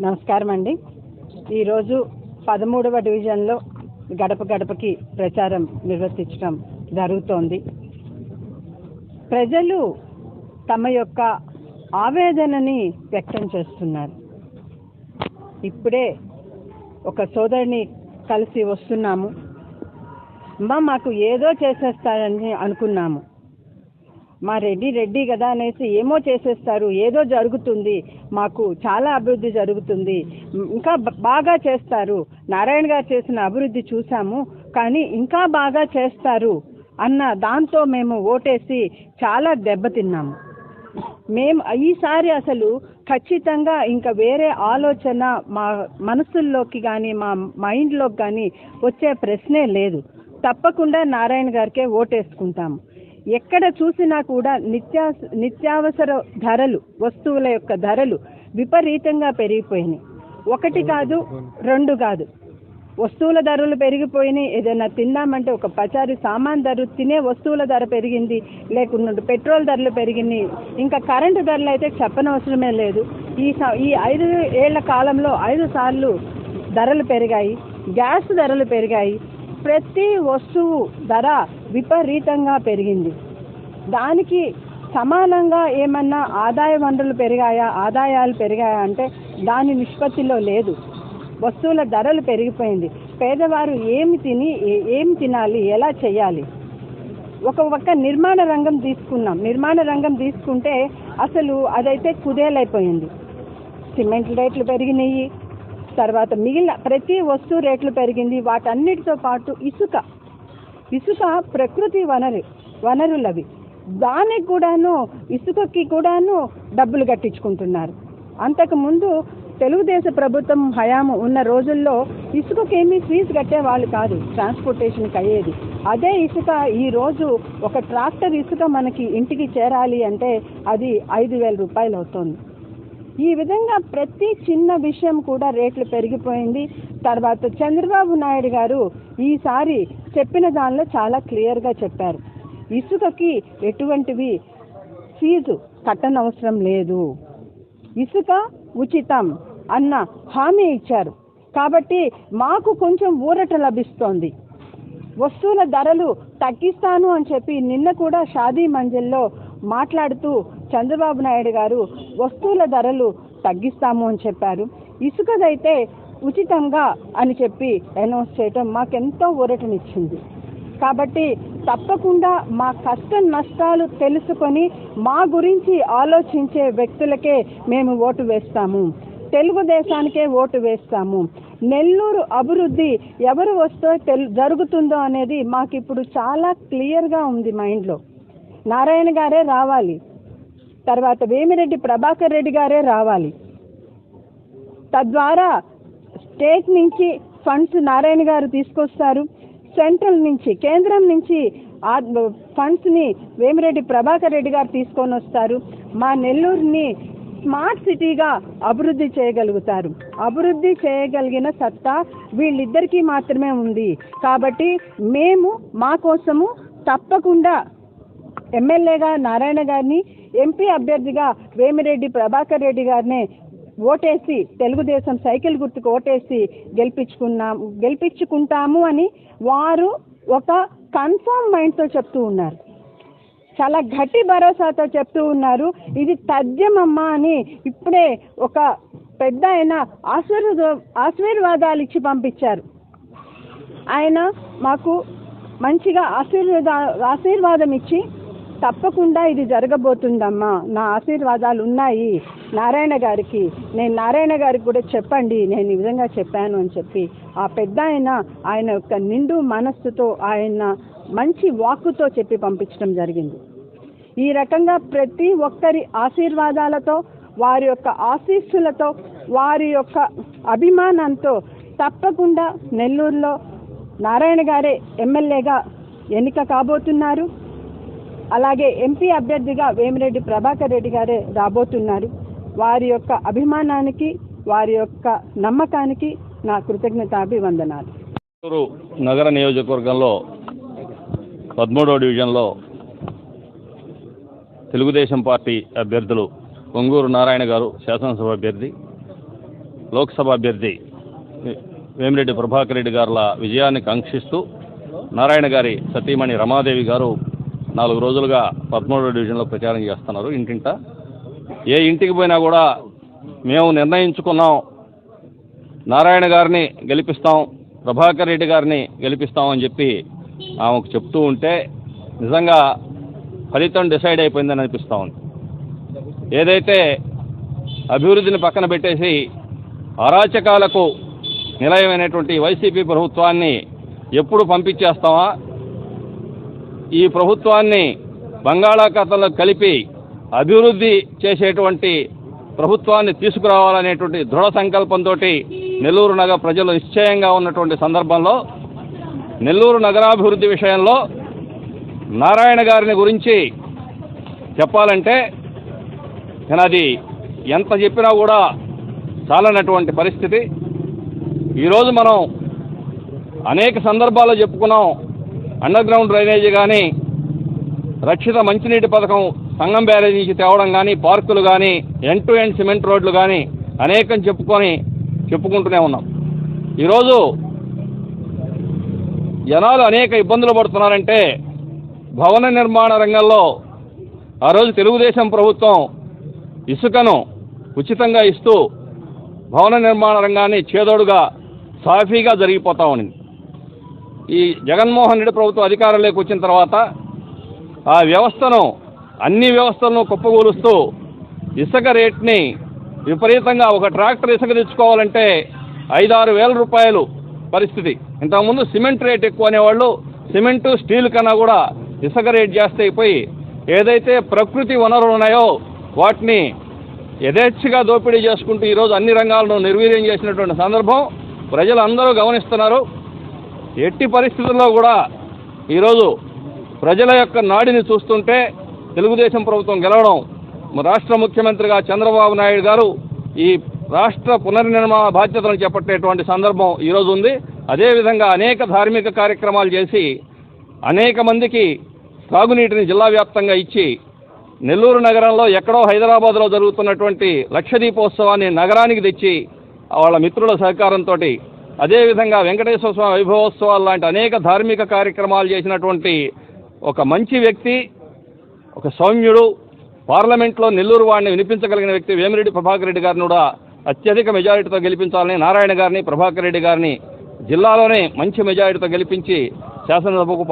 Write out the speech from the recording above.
నమస్కారం అండి ఈరోజు పదమూడవ డివిజన్లో గడప గడపకి ప్రచారం నిర్వర్తించడం జరుగుతోంది. ప్రజలు తమ యొక్క ఆవేదనని వ్యక్తం చేస్తున్నారు. ఇప్పుడే ఒక సోదరిని కలిసి వస్తున్నాము. అమ్మ మాకు ఏదో చేసేస్తారని అనుకున్నాము. మా రెడ్డి రెడ్డి కదా అనేసి ఏమో చేసేస్తారు ఏదో జరుగుతుంది మాకు చాలా అభివృద్ధి జరుగుతుంది ఇంకా బాగా చేస్తారు నారాయణ గారు చేసిన అభివృద్ధి చూసాము కానీ ఇంకా బాగా చేస్తారు అన్న దాంతో మేము ఓటేసి చాలా దెబ్బతిన్నాము. మేము ఈసారి అసలు ఖచ్చితంగా ఇంకా వేరే ఆలోచన మా మనసుల్లోకి కానీ మా మైండ్లోకి కానీ వచ్చే ప్రశ్నే లేదు. తప్పకుండా నారాయణ గారికే ఓటేసుకుంటాము. ఎక్కడ చూసినా కూడా నిత్యా నిత్యావసర ధరలు వస్తువుల యొక్క ధరలు విపరీతంగా పెరిగిపోయినాయి. ఒకటి కాదు రెండు కాదు. వస్తువుల ధరలు పెరిగిపోయినాయి. ఏదైనా తిందామంటే ఒక పచారి సామాన్ ధర తినే వస్తువుల ధర పెరిగింది. లేకుండా పెట్రోల్ ధరలు పెరిగినాయి ఇంకా కరెంటు ధరలు అయితే చెప్పనవసరమే లేదు. ఈ స- ఈ ఐదు ఏళ్ళ కాలంలో ఐదు సార్లు ధరలు పెరిగాయి. గ్యాస్ ధరలు పెరిగాయి. ప్రతి వస్తువు ధర విపరీతంగా పెరిగింది. దానికి సమానంగా ఏమన్నా ఆదాయ వనరులు పెరిగాయా? ఆదాయాలు పెరిగాయా అంటే దాని నిష్పత్తిలో లేదు. వస్తువుల ధరలు పెరిగిపోయింది. పేదవారు ఏమి తిని ఏం తినాలి ఎలా చేయాలి? ఒక ఒక్క నిర్మాణ రంగం తీసుకున్నాం. నిర్మాణ రంగం తీసుకుంటే అసలు అదైతే కుదేలైపోయింది. సిమెంట్ రేట్లు పెరిగినాయి. తర్వాత మిగిలిన ప్రతి వస్తువు రేట్లు పెరిగింది. వాటన్నిటితో పాటు ఇసుక. ఇసుక ప్రకృతి వనరు వనరులవి. దానికి కూడాను ఇసుకకి కూడాను డబ్బులు కట్టించుకుంటున్నారు. అంతకుముందు తెలుగుదేశ ప్రభుత్వం హయాము ఉన్న రోజుల్లో ఇసుకకేమీ ఫీజు కట్టేవాళ్ళు కాదు ట్రాన్స్పోర్టేషన్కి అయ్యేది. అదే ఇసుక ఈ రోజు ఒక ట్రాక్టర్ ఇసుక మనకి ఇంటికి చేరాలి అంటే అది ఐదు వేల రూపాయలు అవుతుంది. ఈ విధంగా ప్రతి చిన్న విషయం కూడా రేట్లు పెరిగిపోయింది. తర్వాత చంద్రబాబు నాయుడు గారు ఈసారి చెప్పిన దానిలో చాలా క్లియర్గా చెప్పారు. ఇసుకకి ఎటువంటివి ఫీజు కట్టనవసరం లేదు. ఇసుక ఉచితం అన్న హామీ ఇచ్చారు. కాబట్టి మాకు కొంచెం ఊరట లభిస్తోంది. వస్తువుల ధరలు తగ్గిస్తాను అని చెప్పి నిన్న కూడా షాదీ మంజిల్లో మాట్లాడుతూ చంద్రబాబు నాయుడు గారు వస్తువుల ధరలు తగ్గిస్తాము అని చెప్పారు. ఇసుకదైతే ఉచితంగా అని చెప్పి అనౌన్స్ చేయటం మాకెంతో ఊరటనిచ్చింది. కాబట్టి తప్పకుండా మా కష్ట నష్టాలు తెలుసుకొని మా గురించి ఆలోచించే వ్యక్తులకే మేము ఓటు వేస్తాము. తెలుగుదేశానికే ఓటు వేస్తాము. నెల్లూరు అభివృద్ధి ఎవరు వస్తే తెలు జరుగుతుందో అనేది మాకు ఇప్పుడు చాలా క్లియర్గా ఉంది మైండ్లో. నారాయణ గారే రావాలి. తర్వాత వేమిరెడ్డి ప్రభాకర్ రెడ్డి గారే రావాలి. తద్వారా స్టేట్ నుంచి ఫండ్స్ నారాయణ గారు తీసుకొస్తారు. సెంట్రల్ నుంచి కేంద్రం నుంచి ఫండ్స్ని వేమిరెడ్డి ప్రభాకర్ రెడ్డి గారు తీసుకొని వస్తారు. మా నెల్లూరుని స్మార్ట్ సిటీగా అభివృద్ధి చేయగలుగుతారు. అభివృద్ధి చేయగలిగిన సత్తా వీళ్ళిద్దరికీ మాత్రమే ఉంది. కాబట్టి మేము మా కోసము తప్పకుండా ఎమ్మెల్యేగా నారాయణ గారిని ఎంపీ అభ్యర్థిగా వేమిరెడ్డి ప్రభాకర్ రెడ్డి గారిని ఓటేసి తెలుగుదేశం సైకిల్ గుర్తుకు ఓటేసి గెలిపించుకున్నాం గెలిపించుకుంటాము అని వారు ఒక కన్ఫర్మ్ మైండ్తో చెప్తూ ఉన్నారు. చాలా గట్టి భరోసాతో చెప్తూ ఉన్నారు. ఇది తథ్యమమ్మా అని ఇప్పుడే ఒక పెద్ద ఆయన ఆశీర్వాద ఆశీర్వాదాలు ఇచ్చి పంపించారు. ఆయన మాకు మంచిగా ఆశీర్వాద ఆశీర్వాదం ఇచ్చి తప్పకుండా ఇది జరగబోతుందమ్మా. నా ఆశీర్వాదాలు ఉన్నాయి. నారాయణ గారికి నేను నారాయణ గారికి కూడా చెప్పండి. నేను ఈ విధంగా చెప్పాను అని చెప్పి ఆ పెద్ద ఆయన ఆయన యొక్క నిండు మనస్సుతో ఆయన మంచి వాక్కుతో చెప్పి పంపించడం జరిగింది. ఈ రకంగా ప్రతి ఒక్కరి ఆశీర్వాదాలతో వారి యొక్క ఆశీస్సులతో వారి యొక్క అభిమానంతో తప్పకుండా నెల్లూరులో నారాయణ గారే ఎమ్మెల్యేగా ఎన్నిక కాబోతున్నారు. అలాగే ఎంపీ అభ్యర్థిగా వేమిరెడ్డి ప్రభాకర్ రెడ్డి గారే రాబోతున్నారు. వారి యొక్క అభిమానానికి వారి యొక్క నమ్మకానికి నా కృతజ్ఞతాభివందనాలు. నగర నియోజకవర్గంలో పదమూడవ డివిజన్లో తెలుగుదేశం పార్టీ అభ్యర్థులు పొంగూరు నారాయణ గారు శాసనసభ అభ్యర్థి లోక్సభ అభ్యర్థి వేమిరెడ్డి ప్రభాకర్ రెడ్డి గారుల విజయాన్ని కాంక్షిస్తూ నారాయణ గారి సతీమణి రమాదేవి గారు నాలుగు రోజులుగా పదమూడవ డివిజన్లో ప్రచారం చేస్తున్నారు ఇంటింట. ఏ ఇంటికి పోయినా కూడా మేము నిర్ణయించుకున్నాం. నారాయణ గారిని గెలిపిస్తాం ప్రభాకర్ రెడ్డి గారిని గెలిపిస్తామని చెప్పి ఆమెకు చెప్తూ ఉంటే నిజంగా ఫలితం డిసైడ్ అయిపోయిందని అనిపిస్తూ ఉంది. ఏదైతే అభివృద్ధిని పక్కన పెట్టేసి అరాచకాలకు నిలయమైనటువంటి వైసీపీ ప్రభుత్వాన్ని ఎప్పుడు పంపించేస్తామా? ఈ ప్రభుత్వాన్ని బంగాళాఖాతంలో కలిపి అభివృద్ధి చేసేటువంటి ప్రభుత్వాన్ని తీసుకురావాలనేటువంటి దృఢ సంకల్పంతో నెల్లూరు నగర ప్రజలు నిశ్చయంగా ఉన్నటువంటి సందర్భంలో నెల్లూరు నగరాభివృద్ధి విషయంలో నారాయణ గారిని గురించి చెప్పాలంటే నేను అది ఎంత చెప్పినా కూడా చాలనటువంటి పరిస్థితి. ఈరోజు మనం అనేక సందర్భాల్లో చెప్పుకున్నాం అండర్ గ్రౌండ్ డ్రైనేజీ కానీ రక్షిత మంచినీటి పథకం సంగం బ్యారేజ్ నుంచి తేవడం కానీ పార్కులు కానీ ఎండ్ టు ఎండ్ సిమెంట్ రోడ్లు కానీ అనేకం చెప్పుకొని చెప్పుకుంటూనే ఉన్నాం. ఈరోజు జనాలు అనేక ఇబ్బందులు పడుతున్నారంటే భవన నిర్మాణ రంగంలో ఆ రోజు తెలుగుదేశం ప్రభుత్వం ఇసుకను ఉచితంగా ఇస్తూ భవన నిర్మాణ రంగాన్ని చేదోడుగా సాఫీగా జరిగిపోతా ఉండింది ఈ జగన్మోహన్ రెడ్డి ప్రభుత్వం అధికారంలోకి వచ్చిన తర్వాత ఆ వ్యవస్థను అన్ని వ్యవస్థలను కుప్పగూలుస్తూ ఇసుక రేట్ని విపరీతంగా ఒక ట్రాక్టర్ ఇసుక తెచ్చుకోవాలంటే ఐదారు వేల రూపాయలు పరిస్థితి. ఇంతకుముందు సిమెంట్ రేట్ ఎక్కువ అనేవాళ్ళు సిమెంటు స్టీల్ కన్నా కూడా ఇసుక రేట్ జాస్తి అయిపోయి ఏదైతే ప్రకృతి వనరులు ఉన్నాయో వాటిని యథేచ్ఛగా దోపిడీ చేసుకుంటూ ఈరోజు అన్ని రంగాలను నిర్వీర్యం చేసినటువంటి సందర్భం ప్రజలందరూ గమనిస్తున్నారు. ఎట్టి పరిస్థితుల్లో కూడా ఈరోజు ప్రజల యొక్క నాడిని చూస్తుంటే తెలుగుదేశం ప్రభుత్వం గెలవడం రాష్ట్ర ముఖ్యమంత్రిగా చంద్రబాబు నాయుడు గారు ఈ రాష్ట్ర పునర్నిర్మాణ బాధ్యతలను చేపట్టేటువంటి సందర్భం ఈరోజు ఉంది. అదేవిధంగా అనేక ధార్మిక కార్యక్రమాలు చేసి అనేక మందికి సాగునీటిని జిల్లా వ్యాప్తంగా ఇచ్చి నెల్లూరు నగరంలో ఎక్కడో హైదరాబాద్లో జరుగుతున్నటువంటి లక్షదీపోత్సవాన్ని నగరానికి తెచ్చి వాళ్ళ మిత్రుల సహకారంతో అదేవిధంగా వెంకటేశ్వర స్వామి వైభవోత్సవాలు లాంటి అనేక ధార్మిక కార్యక్రమాలు చేసినటువంటి ఒక మంచి వ్యక్తి ఒక సౌమ్యుడు పార్లమెంట్లో నెల్లూరు వాడిని వినిపించగలిగిన వ్యక్తి వేమిరెడ్డి ప్రభాకర్ రెడ్డి గారిని కూడా అత్యధిక మెజారిటీతో గెలిపించాలని నారాయణ గారిని ప్రభాకర్ రెడ్డి గారిని జిల్లాలోనే మంచి మెజారిటీతో గెలిపించి శాసనసభకు